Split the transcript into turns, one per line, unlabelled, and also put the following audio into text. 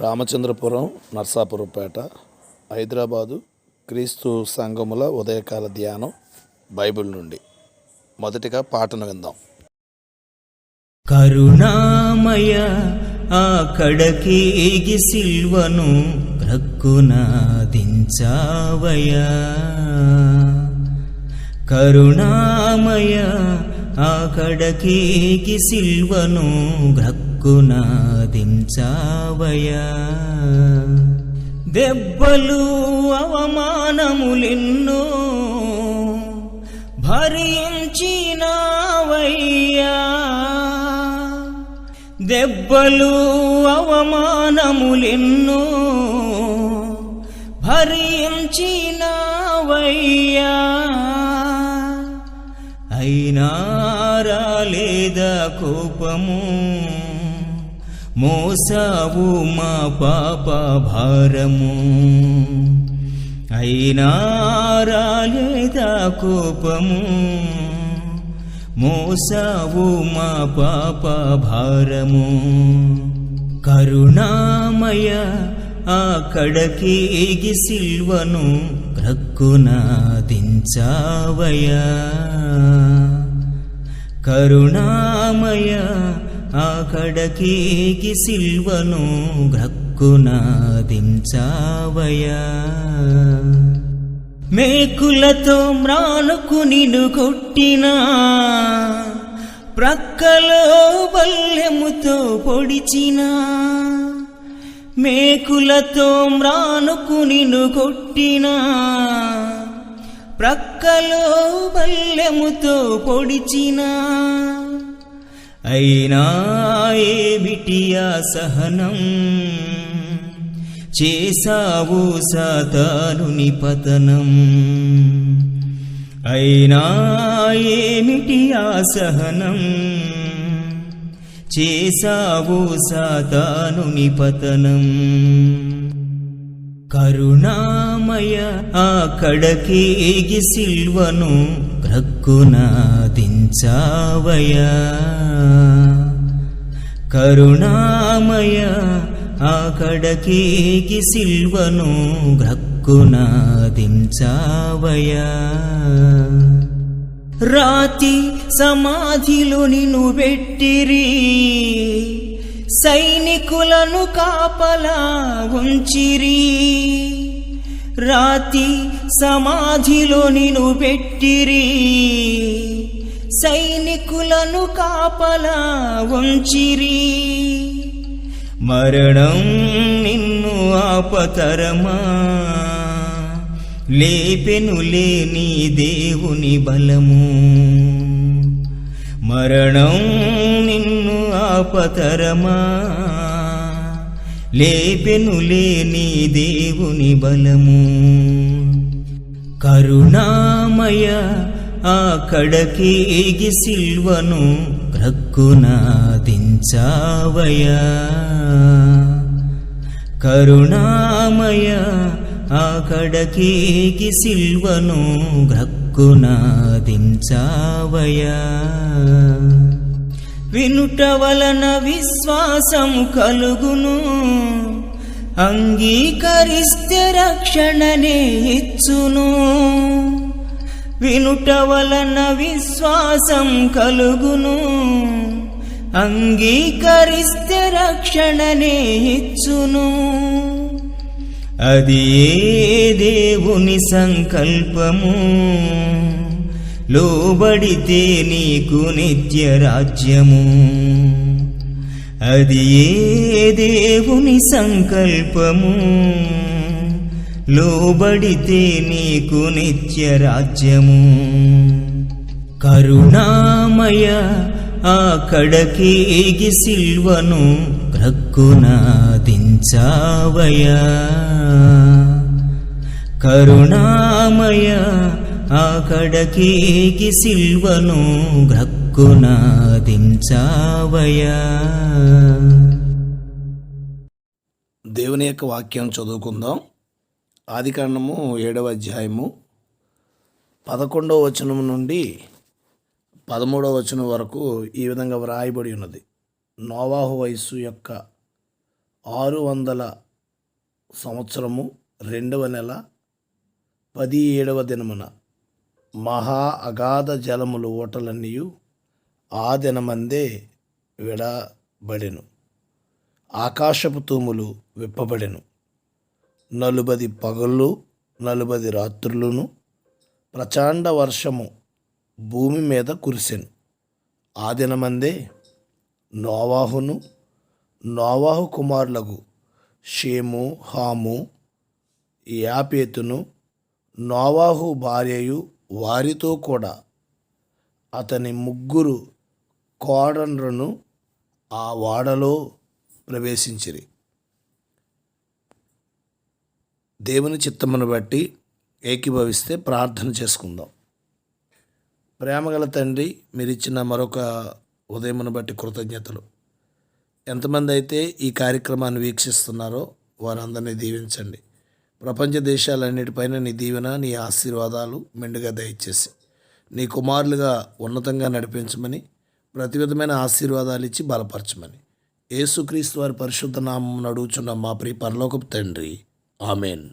రామచంద్రపురం నర్సాపురంపేట హైదరాబాదు క్రీస్తు సంఘముల ఉదయకాల ధ్యానం బైబిల్ నుండి. మొదటిగా పాటను విందాం.
కరుణామయ ఆ కడకేగి సిల్వను గ్రక్కున కరుణామయ ఆ కడకేగి సిల్వను గ్రక్కున దించావయా దెబ్బలు అవమానములెన్నో భరించినావయ్యా. దెబ్బలు అవమానములెన్నో భరించినావయ్యా. అయినా రాలేదా కోపము? మోసావు మా పాప భారము. అయినా రాలేదా కోపము? మోసావు మా పాప భారము. కరుణామయ ఆ కడకేగి సిల్వను క్రక్కున దించావయా కరుణామయ ఆ కడకేగి సిల్వను గ్రక్కున దించావయా మేకులతో మ్రానుకు నిను కొట్టినా ప్రక్కలో బల్లెముతో పొడిచినా. మేకులతో మ్రానుకు నిను కొట్టినా ప్రక్కలో బల్లెముతో పొడిచినా అయినా ఏమిటి ఆ సహనం చేసావు సాతానుని పతనం. అయినా ఏమిటియా సహనం చేసావు సాతానుని పతనం. కరుణామయ ఆ కడకేగి సిల్వను గ్రక్కున దించావయ కరుణామయ ఆ కడకేగి సిల్వను గ్రక్కున దించావయ రాతి సమాధిలో నిన్ను పెట్టిరి. సైనికులను కాపలా ఉంచిరి. రాతి సమాధిలో నిను పెట్టిరి. సైనికులను కాపలా ఉంచిరి. మరణం నిన్ను ఆపతరమా? లేపెనులే నీ దేవుని బలము. మరణం పాపతరమా? లేపెను లేని దేవుని బలము. కరుణామయ ఆ కడకేగి సిల్వను గ్రక్కున కరుణామయ ఆ కడకేగి సిల్వను గ్రక్కున దించావయా వినుట వలన విశ్వాసము కలుగును. అంగీకరిస్తే రక్షణనే ఇచ్చును. వినుట వలన విశ్వాసం కలుగును. అంగీకరిస్తే రక్షణనే ఇచ్చును. అది ఏ దేవుని సంకల్పము? లోబడితే నీకు నిత్య రాజ్యము. అది ఏ దేవుని సంకల్పము? లోబడితే నీకు నిత్య రాజ్యము. కరుణామయ ఆ కడకేగి సిల్వను గ్రక్కున దించావయా కరుణామయ ఆ కడకేగి సిల్వను గ్రక్కున దించావయా
దేవుని యొక్క వాక్యం చదువుకుందాం. ఆదికాండము ఏడవ అధ్యాయము పదకొండవ వచనం నుండి పదమూడవ వచనం వరకు ఈ విధంగా వ్రాయబడి ఉన్నది. నోవాహు వయస్సు యొక్క ఆరు వందల సంవత్సరము రెండవ నెల పది ఏడవ దినమున. మహా అగాధ జలములు ఓటలన్నీయు ఆ దినమందే విడబడెను. ఆకాశపు తూములు విప్పబడెను. నలుబది పగళ్ళు నలుబది రాత్రులను ప్రచండ వర్షము భూమి మీద కురిసెను. ఆ దినమందే నోవాహును నోవాహు కుమారులకు షేము హాము యాపేతును నోవాహు భార్యయు వారితో కూడా అతని ముగ్గురు కోడన్లను ఆ వాడలో ప్రవేశించిరి. దేవుని చిత్తమును బట్టి ఏకీభవిస్తే ప్రార్థన చేసుకుందాం. ప్రేమగల తండ్రి మీరిచ్చిన మరొక ఉదయమును బట్టి కృతజ్ఞతలు. ఎంతమంది అయితే ఈ కార్యక్రమాన్ని వీక్షిస్తున్నారో వారందరినీ దీవించండి. ప్రపంచ దేశాలన్నిటిపైన నీ దీవెన నీ ఆశీర్వాదాలు మెండుగా దయచేసి నీ కుమారులుగా ఉన్నతంగా నడిపించమని ప్రతి విధమైన ఆశీర్వాదాలు ఇచ్చి బలపరచమని. యేసుక్రీస్తు వారి పరిశుద్ధ నామం నడుచున్న మా ప్రియ పరలోకపు తండ్రి. ఆమెన్.